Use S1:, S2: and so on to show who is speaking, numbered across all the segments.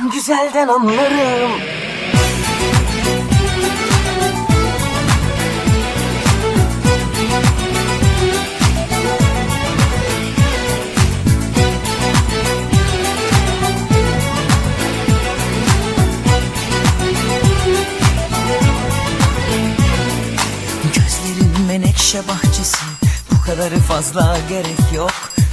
S1: Ben güzelden anlarım.
S2: Gözlerin menekşe bahçesi Bu kadarı fazla gerek yok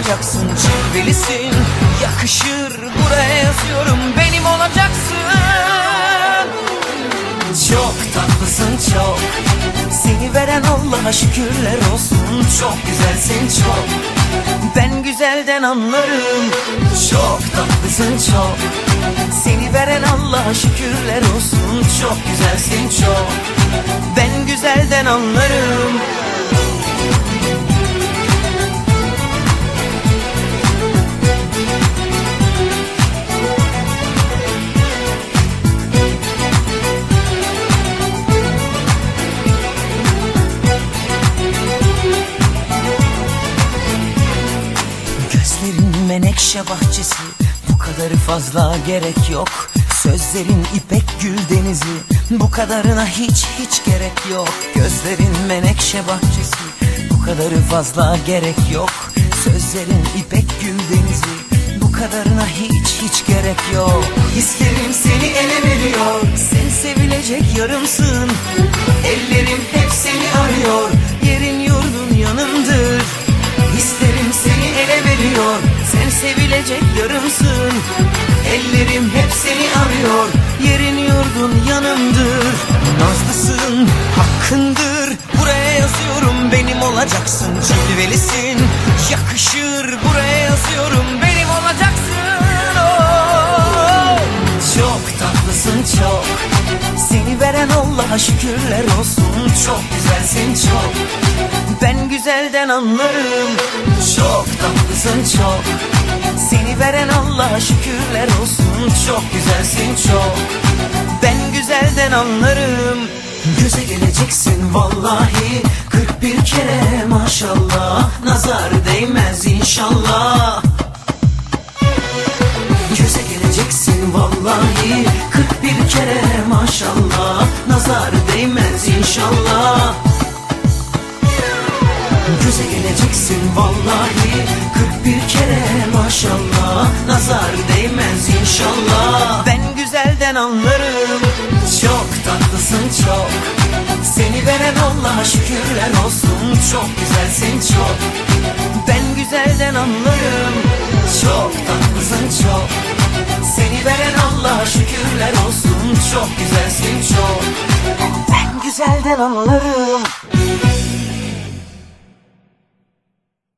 S2: olacaksın Cilvelisin, yakışır Buraya yazıyorum benim olacaksın. Çok tatlısın çok. Seni veren Allah'a şükürler olsun. Çok güzelsin çok. Ben güzelden anlarım. Çok tatlısın çok. Seni veren Allah'a şükürler olsun. Çok güzelsin çok. Ben güzelden anlarım menekşe bahçesi Bu kadarı fazla gerek yok. Sözlerin ipek gül denizi Bu kadarına hiç hiç gerek yok. Gözlerin menekşe bahçesi Bu kadarı fazla gerek yok. Sözlerin ipek gül denizi Bu kadarına hiç hiç gerek yok. Hislerim seni ele veriyor Sen sevilecek yarımsın. Ellerim hep seni arıyor. Yerin Sen sevilecek yarımsın. Ellerim hep seni arıyor Yerin yurdun yanımdır. Nazlısın, hakkındır Buraya yazıyorum benim olacaksın. Cilvelisin, yakışır Buraya yazıyorum benim olacaksın. Oh. Çok tatlısın çok. Seni veren Allah'a şükürler olsun. Çok güzelsin çok Ben güzelden anlarım. Çok tatlısın çok. Seni veren Allah'a şükürler olsun. Çok güzelsin çok. Ben güzelden anlarım. Göze geleceksin vallahi. 41 kere maşallah. Nazar değmez inşallah. Göze geleceksin vallahi. 41 kere maşallah. Nazar değmez inşallah Göze geleceksin vallahi. 41 kere maşallah. Nazar değmez inşallah. Ben güzelden anlarım. Çok tatlısın çok. Seni veren Allah'a şükürler olsun. Çok güzelsin çok. Ben güzelden anlarım. Çok tatlısın çok. Seni veren Allah'a şükürler olsun. Çok güzelsin çok.
S1: Ben güzelden anlarım.